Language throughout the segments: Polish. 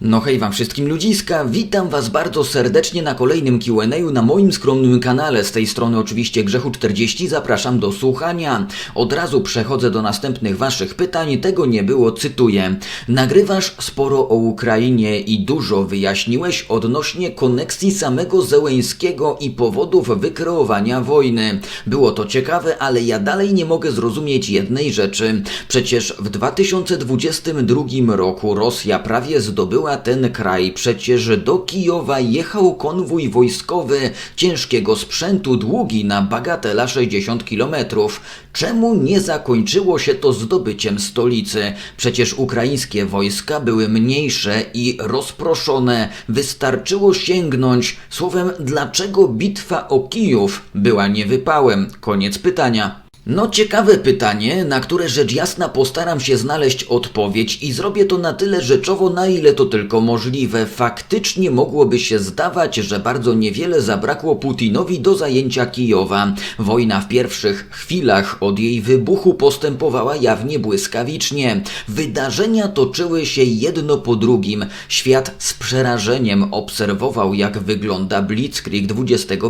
No hej wam wszystkim ludziska, witam was bardzo serdecznie na kolejnym Q&A na moim skromnym kanale. Z tej strony oczywiście Grzechu 40, zapraszam do słuchania. Od razu przechodzę do następnych waszych pytań, tego nie było, cytuję. Nagrywasz sporo o Ukrainie i dużo wyjaśniłeś odnośnie koneksji samego Zełęńskiego i powodów wykreowania wojny. Było to ciekawe, ale ja dalej nie mogę zrozumieć jednej rzeczy. Przecież w 2022 roku Rosja prawie zdobyła ten kraj. Przecież do Kijowa jechał konwój wojskowy ciężkiego sprzętu długi na bagatela 60 km. Czemu nie zakończyło się to zdobyciem stolicy? Przecież ukraińskie wojska były mniejsze i rozproszone. Wystarczyło sięgnąć. Słowem, dlaczego bitwa o Kijów była niewypałem? Koniec pytania. No ciekawe pytanie, na które rzecz jasna postaram się znaleźć odpowiedź i zrobię to na tyle rzeczowo, na ile to tylko możliwe. Faktycznie mogłoby się zdawać, że bardzo niewiele zabrakło Putinowi do zajęcia Kijowa. Wojna w pierwszych chwilach od jej wybuchu postępowała jawnie błyskawicznie. Wydarzenia toczyły się jedno po drugim. Świat z przerażeniem obserwował, jak wygląda Blitzkrieg XXI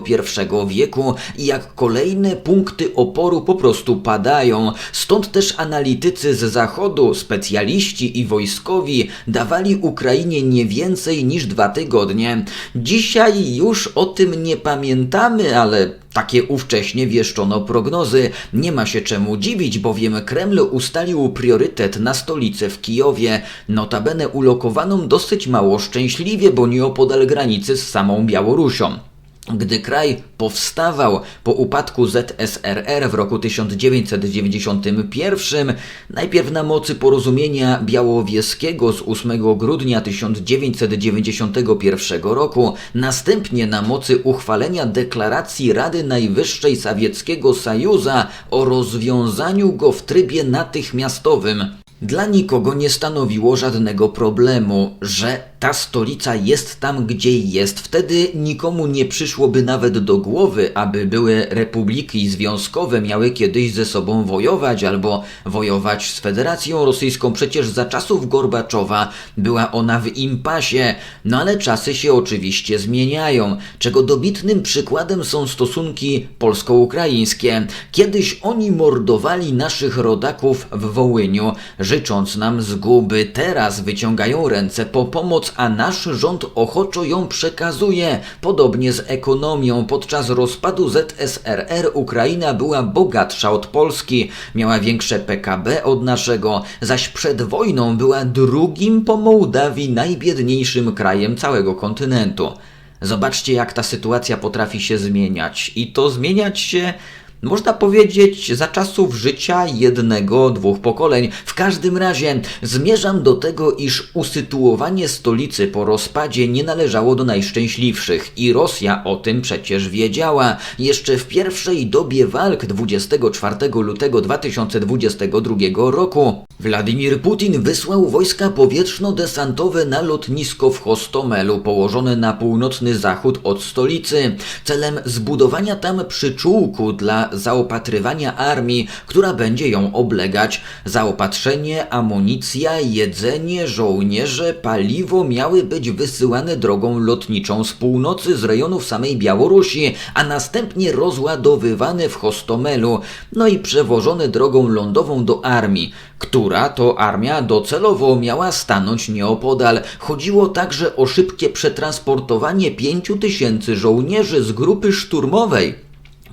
wieku i jak kolejne punkty oporu po prostu padają. Stąd też analitycy z zachodu, specjaliści i wojskowi dawali Ukrainie nie więcej niż dwa tygodnie. Dzisiaj już o tym nie pamiętamy, ale takie ówcześnie wieszczono prognozy. Nie ma się czemu dziwić, bowiem Kreml ustalił priorytet na stolicę w Kijowie, notabene ulokowaną dosyć mało szczęśliwie, bo nieopodal granicy z samą Białorusią. Gdy kraj powstawał po upadku ZSRR w roku 1991, najpierw na mocy porozumienia białowieskiego z 8 grudnia 1991 roku, następnie na mocy uchwalenia deklaracji Rady Najwyższej Sowieckiego Sojuza o rozwiązaniu go w trybie natychmiastowym. Dla nikogo nie stanowiło żadnego problemu, że ta stolica jest tam, gdzie jest. Wtedy nikomu nie przyszłoby nawet do głowy, aby były republiki związkowe miały kiedyś ze sobą wojować albo wojować z Federacją Rosyjską. Przecież za czasów Gorbaczowa była ona w impasie. No ale czasy się oczywiście zmieniają, czego dobitnym przykładem są stosunki polsko-ukraińskie. Kiedyś oni mordowali naszych rodaków w Wołyniu, życząc nam zguby. Teraz wyciągają ręce po pomoc a nasz rząd ochoczo ją przekazuje. Podobnie z ekonomią. Podczas rozpadu ZSRR Ukraina była bogatsza od Polski, miała większe PKB od naszego, zaś przed wojną była drugim po Mołdawii najbiedniejszym krajem całego kontynentu. Zobaczcie, jak ta sytuacja potrafi się zmieniać. I to zmieniać się można powiedzieć, za czasów życia jednego, dwóch pokoleń. W każdym razie zmierzam do tego, iż usytuowanie stolicy po rozpadzie nie należało do najszczęśliwszych i Rosja o tym przecież wiedziała. Jeszcze w pierwszej dobie walk 24 lutego 2022 roku Władimir Putin wysłał wojska powietrzno-desantowe na lotnisko w Hostomelu położone na północny zachód od stolicy celem zbudowania tam przyczółku dla zaopatrywania armii, która będzie ją oblegać. Zaopatrzenie, amunicja, jedzenie, żołnierze, paliwo miały być wysyłane drogą lotniczą z północy z rejonów samej Białorusi, a następnie rozładowywane w Hostomelu, no i przewożone drogą lądową do armii, która to armia docelowo miała stanąć nieopodal. Chodziło także o szybkie przetransportowanie pięciu tysięcy żołnierzy z grupy szturmowej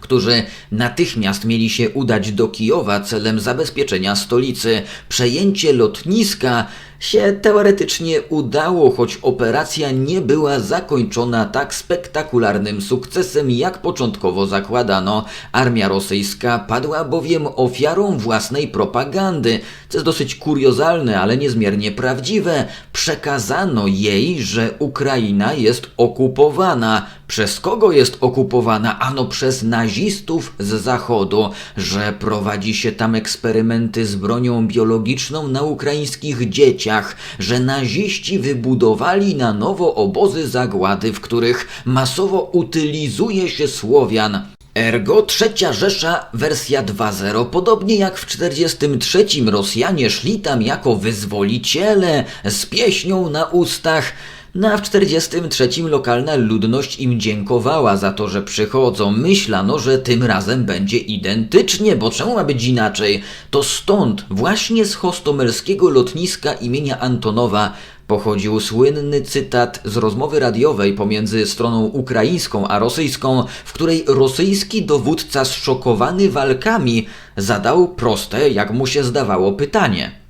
którzy natychmiast mieli się udać do Kijowa celem zabezpieczenia stolicy. Przejęcie lotniska się teoretycznie udało, choć operacja nie była zakończona tak spektakularnym sukcesem, jak początkowo zakładano. Armia rosyjska padła bowiem ofiarą własnej propagandy, co jest dosyć kuriozalne, ale niezmiernie prawdziwe. Przekazano jej, że Ukraina jest okupowana. Przez kogo jest okupowana? Ano przez nazistów z zachodu, że prowadzi się tam eksperymenty z bronią biologiczną na ukraińskich że naziści wybudowali na nowo obozy zagłady, w których masowo utylizuje się Słowian. Ergo trzecia Rzesza wersja 2.0. Podobnie jak w 43 Rosjanie szli tam jako wyzwoliciele z pieśnią na ustach. No a w 43 lokalna ludność im dziękowała za to, że przychodzą. Myślano, że tym razem będzie identycznie, bo czemu ma być inaczej? To stąd, właśnie z hostomelskiego lotniska imienia Antonowa, pochodził słynny cytat z rozmowy radiowej pomiędzy stroną ukraińską a rosyjską, w której rosyjski dowódca zszokowany walkami zadał proste, jak mu się zdawało, pytanie.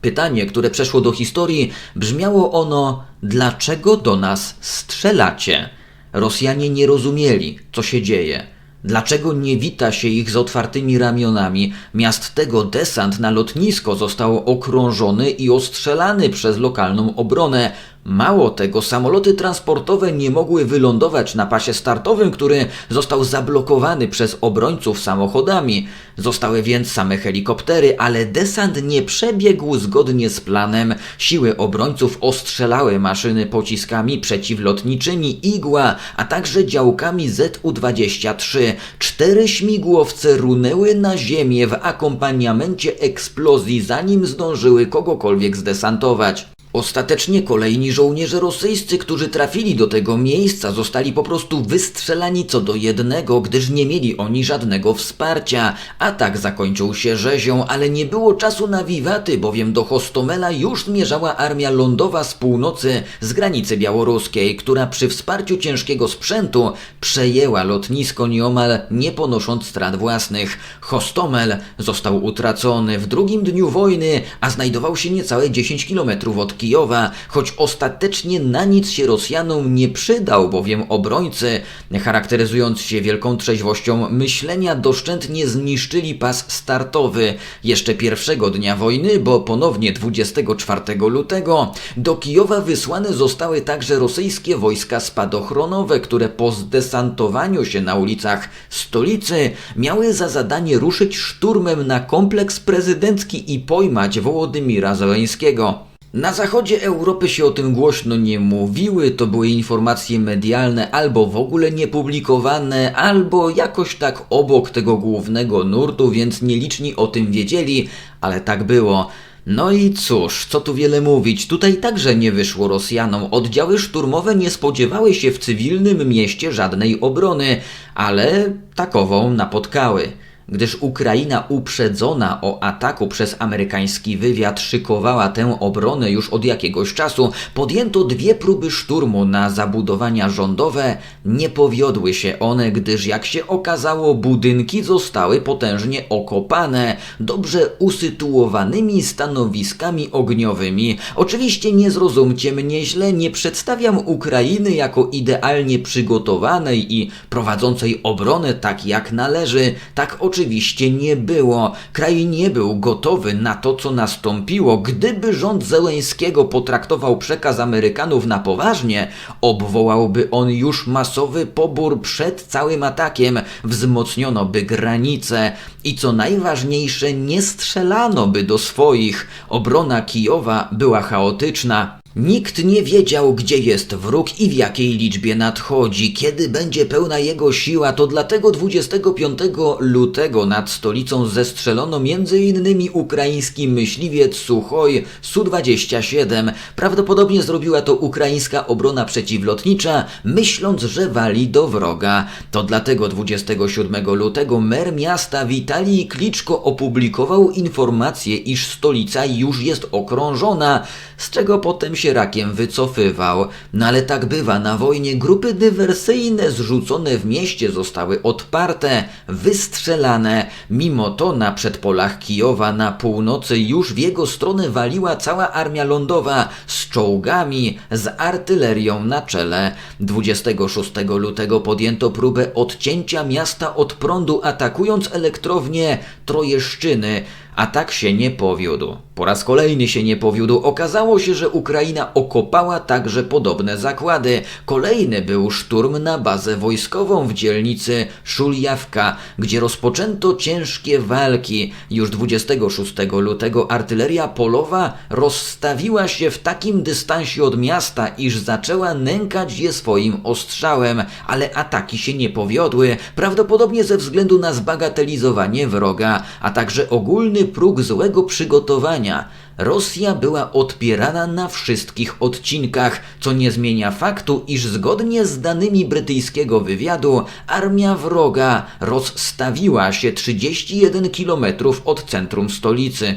Pytanie, które przeszło do historii, brzmiało ono: Dlaczego do nas strzelacie? Rosjanie nie rozumieli, co się dzieje. Dlaczego nie wita się ich z otwartymi ramionami? Miast tego desant na lotnisko został okrążony i ostrzelany przez lokalną obronę. Mało tego, samoloty transportowe nie mogły wylądować na pasie startowym, który został zablokowany przez obrońców samochodami. Zostały więc same helikoptery, ale desant nie przebiegł zgodnie z planem. Siły obrońców ostrzelały maszyny pociskami przeciwlotniczymi Igła, a także działkami ZU-23. Cztery śmigłowce runęły na ziemię w akompaniamencie eksplozji, zanim zdążyły kogokolwiek zdesantować. Ostatecznie kolejni żołnierze rosyjscy, którzy trafili do tego miejsca, zostali po prostu wystrzelani co do jednego, gdyż nie mieli oni żadnego wsparcia. Atak zakończył się rzezią, ale nie było czasu na wiwaty, bowiem do Hostomela już zmierzała armia lądowa z północy, z granicy białoruskiej, która przy wsparciu ciężkiego sprzętu przejęła lotnisko nieomal nie ponosząc strat własnych. Hostomel został utracony w drugim dniu wojny, a znajdował się niecałe 10 kilometrów od Kijowa, choć ostatecznie na nic się Rosjanom nie przydał, bowiem obrońcy, charakteryzując się wielką trzeźwością myślenia, doszczętnie zniszczyli pas startowy jeszcze pierwszego dnia wojny, bo ponownie 24 lutego do Kijowa wysłane zostały także rosyjskie wojska spadochronowe, które po zdesantowaniu się na ulicach stolicy miały za zadanie ruszyć szturmem na kompleks prezydencki i pojmać Wołodymira Zeleńskiego. Na zachodzie Europy się o tym głośno nie mówiły, to były informacje medialne albo w ogóle niepublikowane, albo jakoś tak obok tego głównego nurtu, więc nieliczni o tym wiedzieli, ale tak było. No i cóż, co tu wiele mówić, tutaj także nie wyszło Rosjanom. Oddziały szturmowe nie spodziewały się w cywilnym mieście żadnej obrony, ale takową napotkały gdyż Ukraina uprzedzona o ataku przez amerykański wywiad szykowała tę obronę już od jakiegoś czasu, podjęto dwie próby szturmu na zabudowania rządowe. Nie powiodły się one, gdyż jak się okazało, budynki zostały potężnie okopane, dobrze usytuowanymi stanowiskami ogniowymi. Oczywiście nie zrozumcie mnie źle, nie przedstawiam Ukrainy jako idealnie przygotowanej i prowadzącej obronę tak jak należy, tak oczywiście oczywiście nie było. Kraj nie był gotowy na to, co nastąpiło. Gdyby rząd Zeleńskiego potraktował przekaz Amerykanów na poważnie, obwołałby on już masowy pobór przed całym atakiem, wzmocniono by granice i co najważniejsze, nie strzelano by do swoich. Obrona Kijowa była chaotyczna. Nikt nie wiedział, gdzie jest wróg i w jakiej liczbie nadchodzi, kiedy będzie pełna jego siła, to dlatego 25 lutego nad stolicą zestrzelono m.in. ukraiński myśliwiec Suchoj Su-27. Prawdopodobnie zrobiła to ukraińska obrona przeciwlotnicza, myśląc, że wali do wroga. To dlatego 27 lutego mer miasta Witalij Kliczko opublikował informację, iż stolica już jest okrążona, z czego potem się rakiem wycofywał. No ale tak bywa na wojnie. Grupy dywersyjne zrzucone w mieście zostały odparte, wystrzelane. Mimo to na przedpolach Kijowa na północy już w jego stronę waliła cała armia lądowa z czołgami, z artylerią na czele. 26 lutego podjęto próbę odcięcia miasta od prądu, atakując elektrownię Trojeszczyny A tak się nie powiódł. Po raz kolejny się nie powiódł. Okazało się, że Ukraina okopała także podobne zakłady. Kolejny był szturm na bazę wojskową w dzielnicy Szuljawka, gdzie rozpoczęto ciężkie walki. Już 26 lutego artyleria polowa rozstawiła się w takim dystansie od miasta, iż zaczęła nękać je swoim ostrzałem, ale ataki się nie powiodły, prawdopodobnie ze względu na zbagatelizowanie wroga, a także ogólny próg złego przygotowania. Rosja była odpierana na wszystkich odcinkach, co nie zmienia faktu, iż zgodnie z danymi brytyjskiego wywiadu armia wroga rozstawiła się 31 km od centrum stolicy.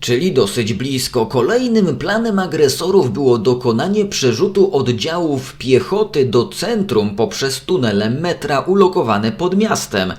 Czyli dosyć blisko. Kolejnym planem agresorów było dokonanie przerzutu oddziałów piechoty do centrum poprzez tunele metra ulokowane pod miastem.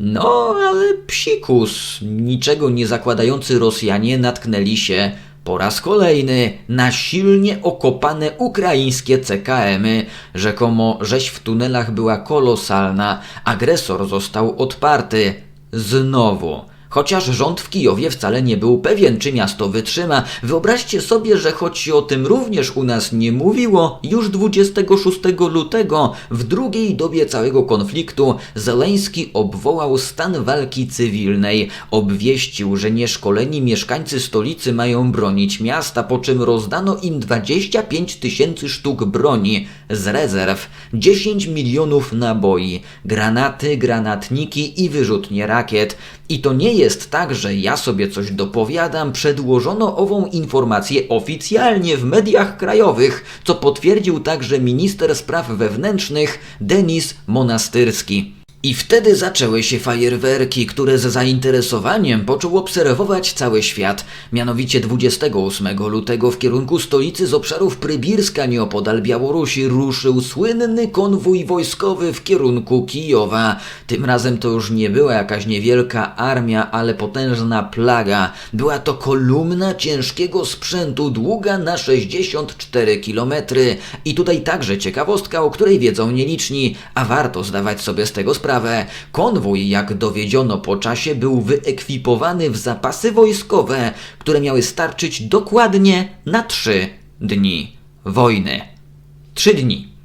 No, ale psikus, niczego nie zakładający Rosjanie natknęli się po raz kolejny na silnie okopane ukraińskie CKM-y. Rzekomo rzeź w tunelach była kolosalna, agresor został odparty. Znowu. Chociaż rząd w Kijowie wcale nie był pewien, czy miasto wytrzyma. Wyobraźcie sobie, że choć o tym również u nas nie mówiło, już 26 lutego, w drugiej dobie całego konfliktu, Zeleński obwołał stan walki cywilnej. Obwieścił, że nieszkoleni mieszkańcy stolicy mają bronić miasta, po czym rozdano im 25 tysięcy sztuk broni z rezerw, 10 milionów naboi, granaty, granatniki i wyrzutnie rakiet. I to nie jest tak, że ja sobie coś dopowiadam, przedłożono ową informację oficjalnie w mediach krajowych, co potwierdził także minister spraw wewnętrznych Denis Monastyrski. I wtedy zaczęły się fajerwerki, które z zainteresowaniem począł obserwować cały świat. Mianowicie 28 lutego w kierunku stolicy z obszarów Prybirska nieopodal Białorusi ruszył słynny konwój wojskowy w kierunku Kijowa. Tym razem to już nie była jakaś niewielka armia, ale potężna plaga. Była to kolumna ciężkiego sprzętu długa na 64 km. I tutaj także ciekawostka, o której wiedzą nieliczni, a warto zdawać sobie z tego sprawę sprawę. Konwój, jak dowiedziono po czasie, był wyekwipowany w zapasy wojskowe, które miały starczyć dokładnie na trzy dni wojny. Trzy dni.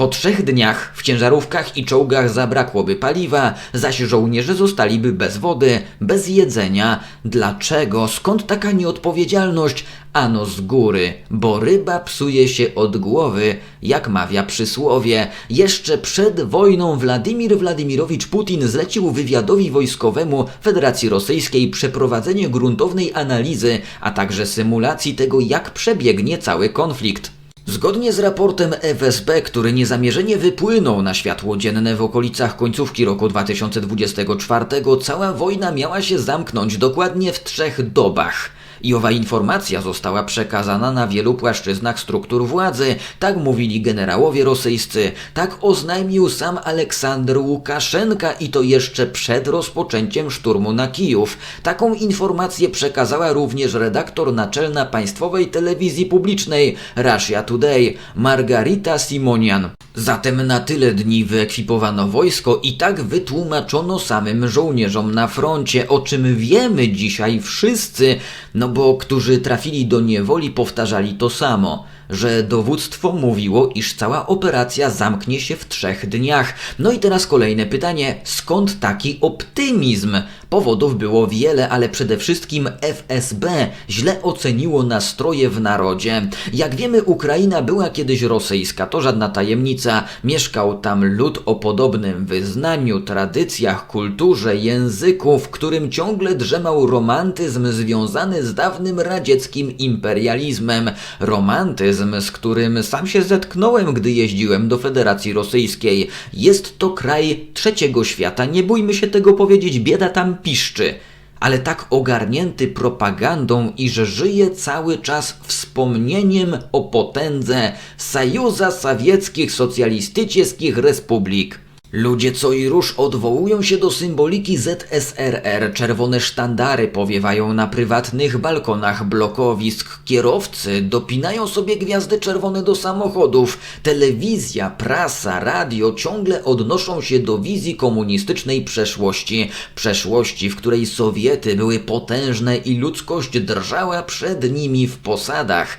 Po trzech dniach w ciężarówkach i czołgach zabrakłoby paliwa, zaś żołnierze zostaliby bez wody, bez jedzenia. Dlaczego? Skąd taka nieodpowiedzialność? Ano z góry, bo ryba psuje się od głowy, jak mawia przysłowie. Jeszcze przed wojną Władimir Władimirowicz Putin zlecił wywiadowi wojskowemu Federacji Rosyjskiej przeprowadzenie gruntownej analizy, a także symulacji tego, jak przebiegnie cały konflikt. Zgodnie z raportem FSB, który niezamierzenie wypłynął na światło dzienne w okolicach końcówki roku 2024, cała wojna miała się zamknąć dokładnie w trzech dobach i owa informacja została przekazana na wielu płaszczyznach struktur władzy. Tak mówili generałowie rosyjscy, tak oznajmił sam Aleksander Łukaszenka i to jeszcze przed rozpoczęciem szturmu na Kijów. Taką informację przekazała również redaktor naczelna państwowej telewizji publicznej Russia Today, Margarita Simonian. Zatem na tyle dni wyekwipowano wojsko i tak wytłumaczono samym żołnierzom na froncie, o czym wiemy dzisiaj wszyscy, no bo którzy trafili do niewoli powtarzali to samo że dowództwo mówiło, iż cała operacja zamknie się w trzech dniach. No i teraz kolejne pytanie: skąd taki optymizm? Powodów było wiele, ale przede wszystkim FSB źle oceniło nastroje w narodzie. Jak wiemy, Ukraina była kiedyś rosyjska, to żadna tajemnica. Mieszkał tam lud o podobnym wyznaniu, tradycjach, kulturze, języku, w którym ciągle drzemał romantyzm związany z dawnym radzieckim imperializmem. Romantyzm z którym sam się zetknąłem, gdy jeździłem do Federacji Rosyjskiej. Jest to kraj trzeciego świata, nie bójmy się tego powiedzieć, bieda tam piszczy ale tak ogarnięty propagandą i że żyje cały czas wspomnieniem o potędze Sojuza Sowieckich Socjalistycznych Republik. Ludzie co i róż odwołują się do symboliki ZSRR, czerwone sztandary powiewają na prywatnych balkonach blokowisk, kierowcy dopinają sobie gwiazdy czerwone do samochodów, telewizja, prasa, radio ciągle odnoszą się do wizji komunistycznej przeszłości, przeszłości, w której Sowiety były potężne i ludzkość drżała przed nimi w posadach.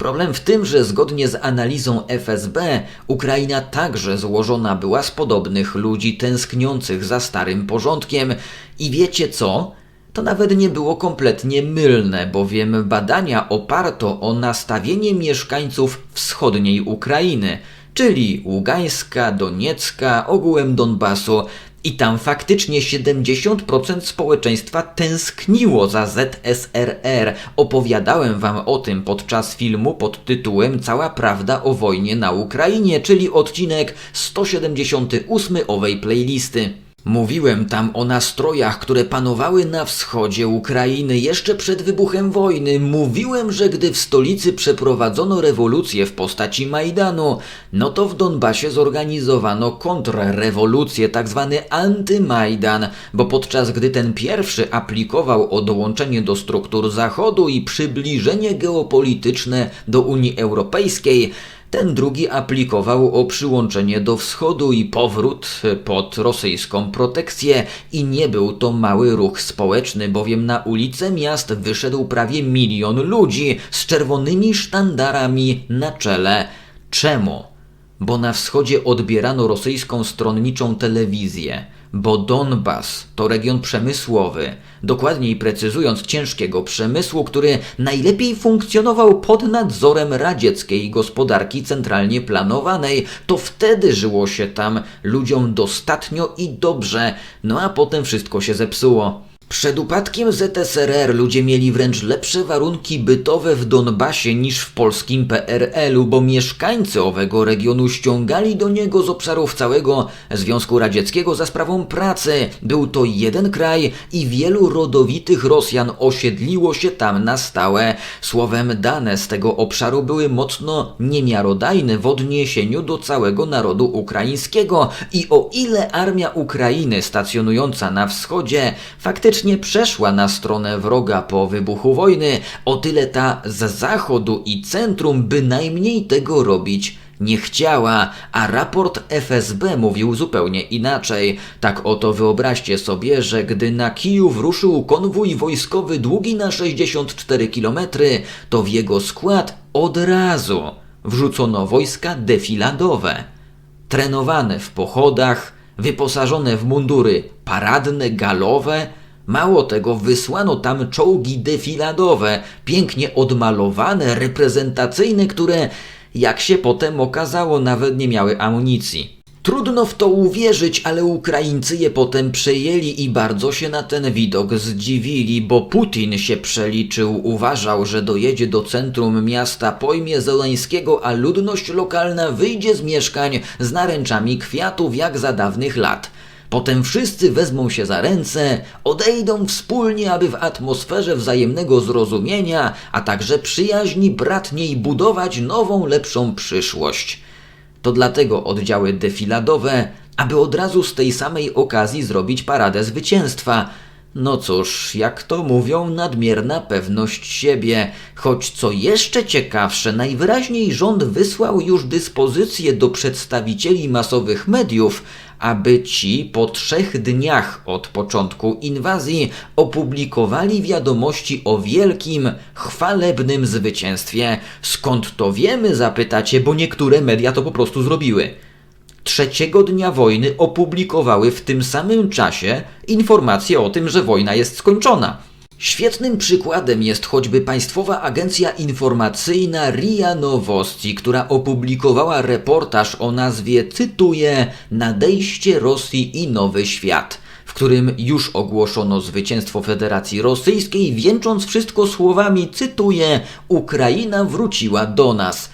Problem w tym, że zgodnie z analizą FSB, Ukraina także złożona była z podobnych ludzi tęskniących za starym porządkiem. I wiecie co? To nawet nie było kompletnie mylne, bowiem badania oparto o nastawienie mieszkańców wschodniej Ukrainy, czyli Ługańska, Doniecka, ogółem Donbasu, i tam faktycznie 70% społeczeństwa tęskniło za ZSRR. Opowiadałem wam o tym podczas filmu pod tytułem Cała prawda o wojnie na Ukrainie, czyli odcinek 178 owej playlisty. Mówiłem tam o nastrojach, które panowały na wschodzie Ukrainy jeszcze przed wybuchem wojny. Mówiłem, że gdy w stolicy przeprowadzono rewolucję w postaci Majdanu, no to w Donbasie zorganizowano kontrrewolucję, tak zwany antymajdan, bo podczas gdy ten pierwszy aplikował o dołączenie do struktur Zachodu i przybliżenie geopolityczne do Unii Europejskiej, ten drugi aplikował o przyłączenie do wschodu i powrót pod rosyjską protekcję i nie był to mały ruch społeczny, bowiem na ulice miast wyszedł prawie milion ludzi z czerwonymi sztandarami na czele. Czemu? Bo na wschodzie odbierano rosyjską stronniczą telewizję bo Donbas to region przemysłowy, dokładniej precyzując ciężkiego przemysłu, który najlepiej funkcjonował pod nadzorem radzieckiej gospodarki centralnie planowanej, to wtedy żyło się tam ludziom dostatnio i dobrze, no a potem wszystko się zepsuło. Przed upadkiem ZSRR ludzie mieli wręcz lepsze warunki bytowe w Donbasie niż w polskim PRL-u, bo mieszkańcy owego regionu ściągali do niego z obszarów całego Związku Radzieckiego za sprawą pracy. Był to jeden kraj i wielu rodowitych Rosjan osiedliło się tam na stałe. Słowem, dane z tego obszaru były mocno niemiarodajne w odniesieniu do całego narodu ukraińskiego i o ile armia Ukrainy stacjonująca na wschodzie faktycznie faktycznie przeszła na stronę wroga po wybuchu wojny, o tyle ta z zachodu i centrum bynajmniej tego robić nie chciała, a raport FSB mówił zupełnie inaczej. Tak oto wyobraźcie sobie, że gdy na Kijów ruszył konwój wojskowy długi na 64 km, to w jego skład od razu wrzucono wojska defiladowe. Trenowane w pochodach, wyposażone w mundury paradne, galowe, Mało tego, wysłano tam czołgi defiladowe, pięknie odmalowane, reprezentacyjne, które, jak się potem okazało, nawet nie miały amunicji. Trudno w to uwierzyć, ale Ukraińcy je potem przejęli i bardzo się na ten widok zdziwili, bo Putin się przeliczył, uważał, że dojedzie do centrum miasta, pojmie Zeleńskiego, a ludność lokalna wyjdzie z mieszkań z naręczami kwiatów jak za dawnych lat. Potem wszyscy wezmą się za ręce, odejdą wspólnie, aby w atmosferze wzajemnego zrozumienia, a także przyjaźni bratniej budować nową, lepszą przyszłość. To dlatego oddziały defiladowe, aby od razu z tej samej okazji zrobić paradę zwycięstwa. No cóż, jak to mówią, nadmierna pewność siebie. Choć co jeszcze ciekawsze, najwyraźniej rząd wysłał już dyspozycje do przedstawicieli masowych mediów, aby ci po trzech dniach od początku inwazji opublikowali wiadomości o wielkim, chwalebnym zwycięstwie. Skąd to wiemy, zapytacie, bo niektóre media to po prostu zrobiły trzeciego dnia wojny opublikowały w tym samym czasie informacje o tym, że wojna jest skończona. Świetnym przykładem jest choćby Państwowa Agencja Informacyjna RIA Nowosti, która opublikowała reportaż o nazwie, cytuję, Nadejście Rosji i Nowy Świat, w którym już ogłoszono zwycięstwo Federacji Rosyjskiej, wieńcząc wszystko słowami, cytuję, Ukraina wróciła do nas.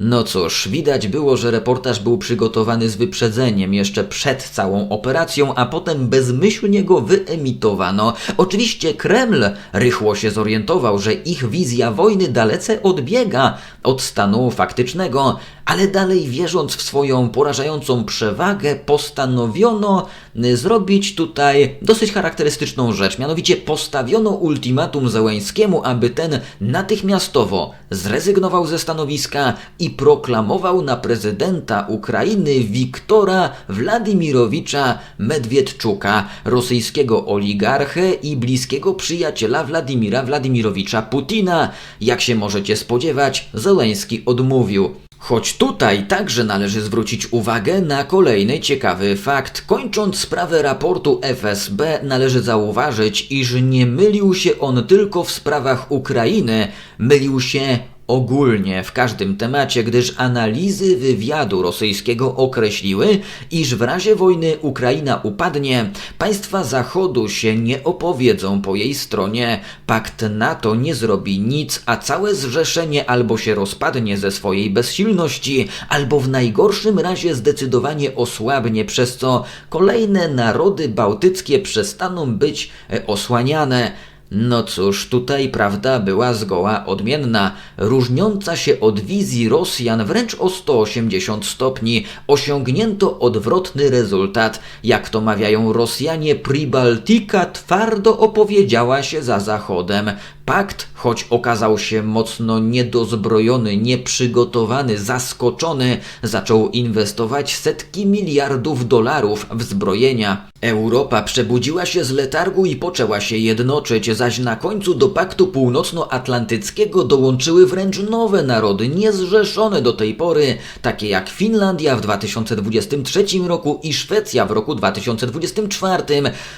No cóż, widać było, że reportaż był przygotowany z wyprzedzeniem jeszcze przed całą operacją, a potem bezmyślnie go wyemitowano. Oczywiście Kreml rychło się zorientował, że ich wizja wojny dalece odbiega od stanu faktycznego, ale dalej wierząc w swoją porażającą przewagę, postanowiono y, zrobić tutaj dosyć charakterystyczną rzecz. Mianowicie postawiono ultimatum Zełęńskiemu, aby ten natychmiastowo zrezygnował ze stanowiska i proklamował na prezydenta Ukrainy Wiktora Władimirowicza Medwiedczuka, rosyjskiego oligarchę i bliskiego przyjaciela Władimira Władimirowicza Putina. Jak się możecie spodziewać, Zełęński odmówił. Choć tutaj także należy zwrócić uwagę na kolejny ciekawy fakt. Kończąc sprawę raportu FSB, należy zauważyć, iż nie mylił się on tylko w sprawach Ukrainy, mylił się ogólnie w każdym temacie, gdyż analizy wywiadu rosyjskiego określiły, iż w razie wojny Ukraina upadnie, państwa Zachodu się nie opowiedzą po jej stronie, pakt NATO nie zrobi nic, a całe zrzeszenie albo się rozpadnie ze swojej bezsilności, albo w najgorszym razie zdecydowanie osłabnie, przez co kolejne narody bałtyckie przestaną być e, osłaniane. No cóż, tutaj prawda była zgoła odmienna, różniąca się od wizji Rosjan wręcz o 180 stopni. Osiągnięto odwrotny rezultat. Jak to mawiają Rosjanie, Pribaltika twardo opowiedziała się za Zachodem. Pakt, choć okazał się mocno niedozbrojony, nieprzygotowany, zaskoczony, zaczął inwestować setki miliardów dolarów w zbrojenia. Europa przebudziła się z letargu i poczęła się jednoczyć, zaś na końcu do Paktu Północnoatlantyckiego dołączyły wręcz nowe narody, niezrzeszone do tej pory, takie jak Finlandia w 2023 roku i Szwecja w roku 2024.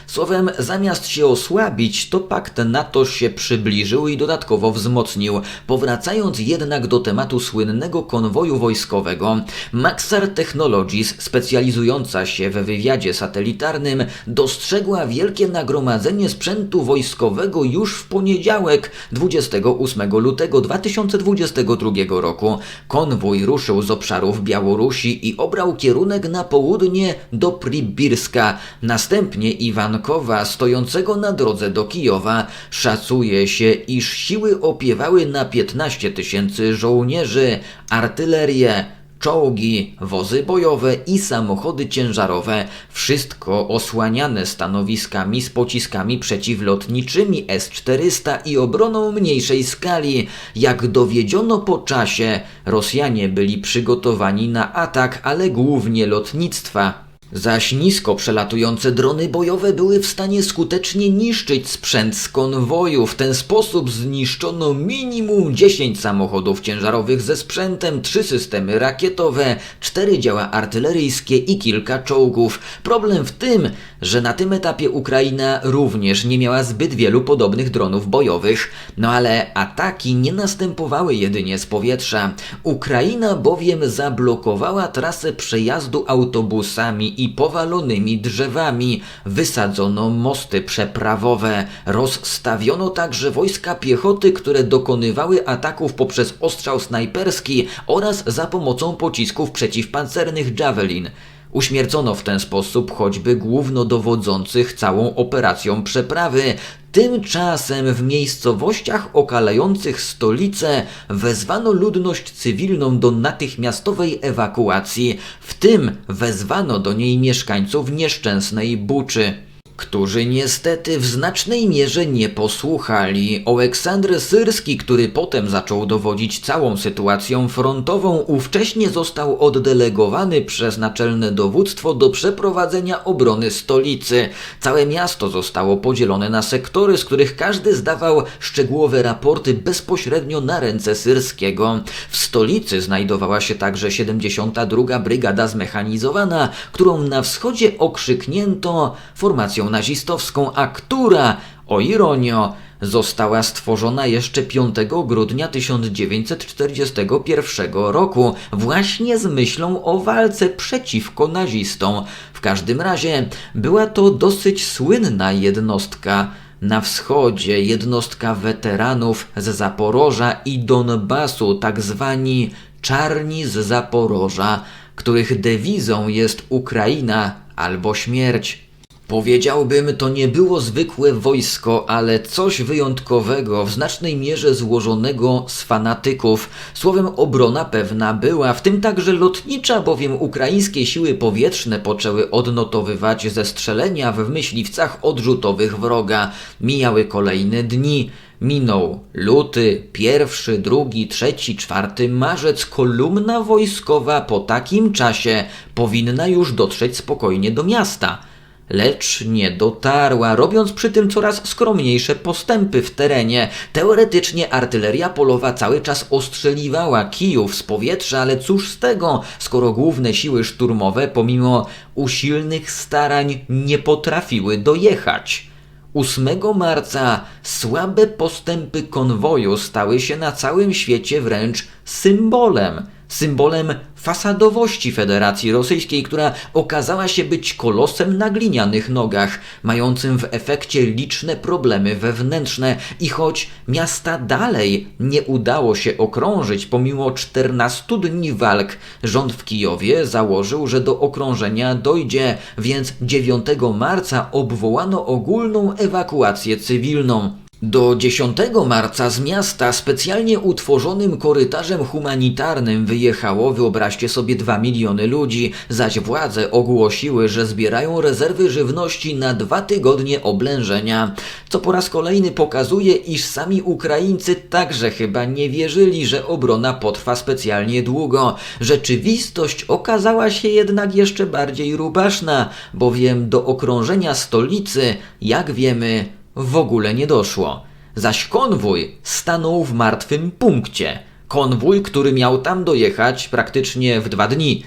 Słowem, zamiast się osłabić, to pakt NATO się przybliżył i dodatkowo wzmocnił. Powracając jednak do tematu słynnego konwoju wojskowego, Maxar Technologies, specjalizująca się we wywiadzie satelitarnym, dostrzegła wielkie nagromadzenie sprzętu wojskowego już w poniedziałek, 28 lutego 2022 roku. Konwój ruszył z obszarów Białorusi i obrał kierunek na południe do Pribirska, następnie Iwankowa, stojącego na drodze do Kijowa. Szacuje się, iż siły opiewały na 15 tysięcy żołnierzy, artylerię, czołgi, wozy bojowe i samochody ciężarowe, wszystko osłaniane stanowiskami z pociskami przeciwlotniczymi S-400 i obroną mniejszej skali. Jak dowiedziono po czasie, Rosjanie byli przygotowani na atak, ale głównie lotnictwa. Zaś nisko przelatujące drony bojowe były w stanie skutecznie niszczyć sprzęt z konwoju. W ten sposób zniszczono minimum 10 samochodów ciężarowych ze sprzętem, 3 systemy rakietowe, 4 działa artyleryjskie i kilka czołgów. Problem w tym, że na tym etapie Ukraina również nie miała zbyt wielu podobnych dronów bojowych. No ale ataki nie następowały jedynie z powietrza. Ukraina bowiem zablokowała trasę przejazdu autobusami i powalonymi drzewami, wysadzono mosty przeprawowe, rozstawiono także wojska piechoty, które dokonywały ataków poprzez ostrzał snajperski oraz za pomocą pocisków przeciwpancernych Javelin. Uśmiercono w ten sposób choćby głównodowodzących całą operacją przeprawy. Tymczasem w miejscowościach okalających stolicę wezwano ludność cywilną do natychmiastowej ewakuacji, w tym wezwano do niej mieszkańców nieszczęsnej Buczy którzy niestety w znacznej mierze nie posłuchali. Oleksandr Syrski, który potem zaczął dowodzić całą sytuacją frontową, ówcześnie został oddelegowany przez naczelne dowództwo do przeprowadzenia obrony stolicy. Całe miasto zostało podzielone na sektory, z których każdy zdawał szczegółowe raporty bezpośrednio na ręce Syrskiego. W stolicy znajdowała się także 72. Brygada Zmechanizowana, którą na wschodzie okrzyknięto formacją nazistowską, a która, o ironio, została stworzona jeszcze 5 grudnia 1941 roku, właśnie z myślą o walce przeciwko nazistom. W każdym razie była to dosyć słynna jednostka. Na wschodzie jednostka weteranów z Zaporoża i Donbasu, tak zwani czarni z Zaporoża, których dewizą jest Ukraina albo śmierć. Powiedziałbym, to nie było zwykłe wojsko, ale coś wyjątkowego, w znacznej mierze złożonego z fanatyków. Słowem obrona pewna była, w tym także lotnicza, bowiem ukraińskie siły powietrzne poczęły odnotowywać zestrzelenia w myśliwcach odrzutowych wroga. Mijały kolejne dni. Minął luty, pierwszy, drugi, trzeci, czwarty marzec. Kolumna wojskowa po takim czasie powinna już dotrzeć spokojnie do miasta lecz nie dotarła, robiąc przy tym coraz skromniejsze postępy w terenie. Teoretycznie artyleria polowa cały czas ostrzeliwała Kijów z powietrza, ale cóż z tego, skoro główne siły szturmowe pomimo usilnych starań nie potrafiły dojechać. 8 marca słabe postępy konwoju stały się na całym świecie wręcz symbolem symbolem fasadowości Federacji Rosyjskiej, która okazała się być kolosem na glinianych nogach, mającym w efekcie liczne problemy wewnętrzne i choć miasta dalej nie udało się okrążyć pomimo 14 dni walk, rząd w Kijowie założył, że do okrążenia dojdzie, więc 9 marca obwołano ogólną ewakuację cywilną. Do 10 marca z miasta specjalnie utworzonym korytarzem humanitarnym wyjechało, wyobraźcie sobie, 2 miliony ludzi, zaś władze ogłosiły, że zbierają rezerwy żywności na dwa tygodnie oblężenia, co po raz kolejny pokazuje, iż sami Ukraińcy także chyba nie wierzyli, że obrona potrwa specjalnie długo. Rzeczywistość okazała się jednak jeszcze bardziej rubaszna, bowiem do okrążenia stolicy, jak wiemy, w ogóle nie doszło. Zaś konwój stanął w martwym punkcie. Konwój, który miał tam dojechać praktycznie w dwa dni.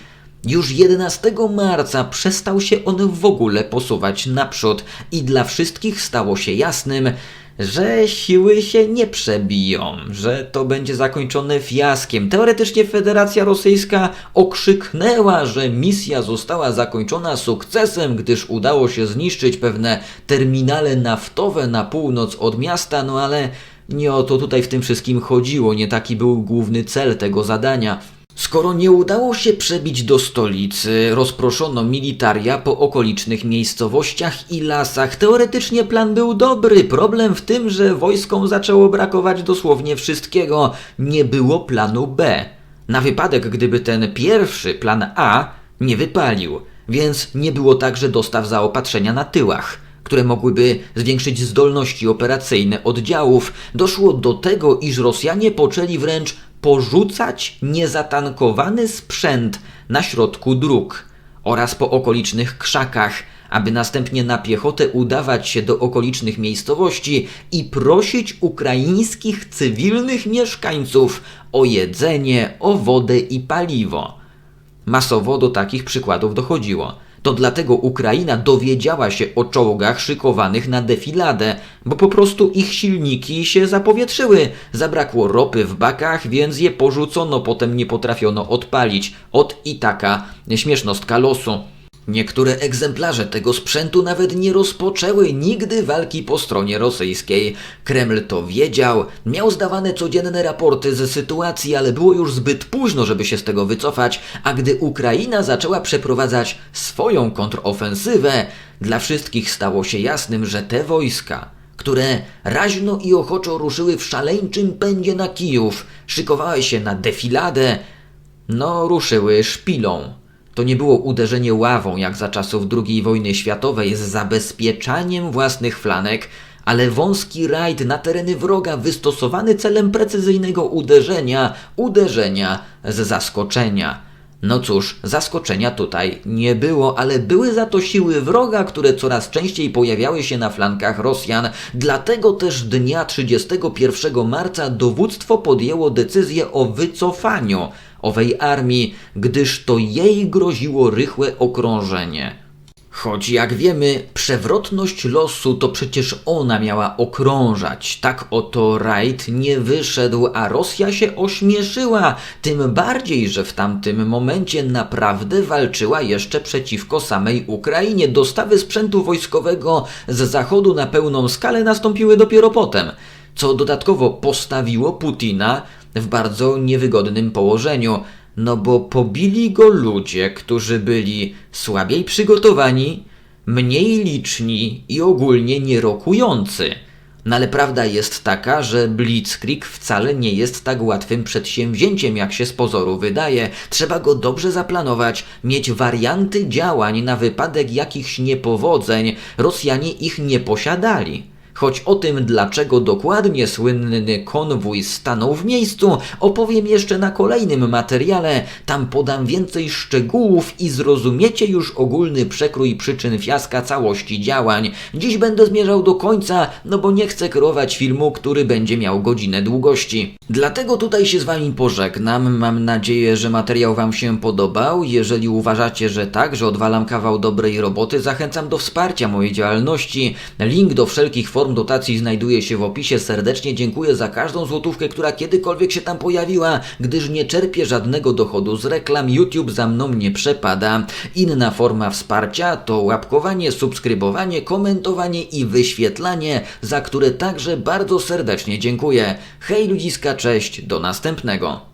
Już 11 marca przestał się on w ogóle posuwać naprzód i dla wszystkich stało się jasnym, że siły się nie przebiją, że to będzie zakończone fiaskiem. Teoretycznie Federacja Rosyjska okrzyknęła, że misja została zakończona sukcesem, gdyż udało się zniszczyć pewne terminale naftowe na północ od miasta, no ale nie o to tutaj w tym wszystkim chodziło, nie taki był główny cel tego zadania. Skoro nie udało się przebić do stolicy, rozproszono militaria po okolicznych miejscowościach i lasach. Teoretycznie plan był dobry. Problem w tym, że wojskom zaczęło brakować dosłownie wszystkiego. Nie było planu B. Na wypadek, gdyby ten pierwszy plan A nie wypalił, więc nie było także dostaw zaopatrzenia na tyłach które mogłyby zwiększyć zdolności operacyjne oddziałów, doszło do tego, iż Rosjanie poczęli wręcz porzucać niezatankowany sprzęt na środku dróg oraz po okolicznych krzakach, aby następnie na piechotę udawać się do okolicznych miejscowości i prosić ukraińskich cywilnych mieszkańców o jedzenie, o wodę i paliwo. Masowo do takich przykładów dochodziło. To dlatego Ukraina dowiedziała się o czołgach szykowanych na defiladę, bo po prostu ich silniki się zapowietrzyły. Zabrakło ropy w bakach, więc je porzucono, potem nie potrafiono odpalić. Od i taka śmiesznostka losu. Niektóre egzemplarze tego sprzętu nawet nie rozpoczęły nigdy walki po stronie rosyjskiej. Kreml to wiedział, miał zdawane codzienne raporty ze sytuacji, ale było już zbyt późno, żeby się z tego wycofać, a gdy Ukraina zaczęła przeprowadzać swoją kontrofensywę, dla wszystkich stało się jasnym, że te wojska, które raźno i ochoczo ruszyły w szaleńczym pędzie na Kijów, szykowały się na defiladę, no ruszyły szpilą. To nie było uderzenie ławą jak za czasów II wojny światowej z zabezpieczaniem własnych flanek, ale wąski rajd na tereny wroga wystosowany celem precyzyjnego uderzenia, uderzenia z zaskoczenia. No cóż, zaskoczenia tutaj nie było, ale były za to siły wroga, które coraz częściej pojawiały się na flankach Rosjan. Dlatego też dnia 31 marca dowództwo podjęło decyzję o wycofaniu owej armii, gdyż to jej groziło rychłe okrążenie. Choć jak wiemy, przewrotność losu to przecież ona miała okrążać. Tak oto rajd nie wyszedł, a Rosja się ośmieszyła. Tym bardziej, że w tamtym momencie naprawdę walczyła jeszcze przeciwko samej Ukrainie. Dostawy sprzętu wojskowego z zachodu na pełną skalę nastąpiły dopiero potem, co dodatkowo postawiło Putina w bardzo niewygodnym położeniu, no bo pobili go ludzie, którzy byli słabiej przygotowani, mniej liczni i ogólnie nierokujący. No ale prawda jest taka, że Blitzkrieg wcale nie jest tak łatwym przedsięwzięciem, jak się z pozoru wydaje. Trzeba go dobrze zaplanować, mieć warianty działań na wypadek jakichś niepowodzeń. Rosjanie ich nie posiadali. Choć o tym, dlaczego dokładnie słynny konwój stanął w miejscu, opowiem jeszcze na kolejnym materiale. Tam podam więcej szczegółów i zrozumiecie już ogólny przekrój przyczyn fiaska całości działań. Dziś będę zmierzał do końca, no bo nie chcę kreować filmu, który będzie miał godzinę długości. Dlatego tutaj się z Wami pożegnam. Mam nadzieję, że materiał Wam się podobał. Jeżeli uważacie, że tak, że odwalam kawał dobrej roboty, zachęcam do wsparcia mojej działalności. Link do wszelkich form dotacji znajduje się w opisie. Serdecznie dziękuję za każdą złotówkę, która kiedykolwiek się tam pojawiła, gdyż nie czerpię żadnego dochodu z reklam. YouTube za mną nie przepada. Inna forma wsparcia to łapkowanie, subskrybowanie, komentowanie i wyświetlanie, za które także bardzo serdecznie dziękuję. Hej ludziska, cześć, do następnego.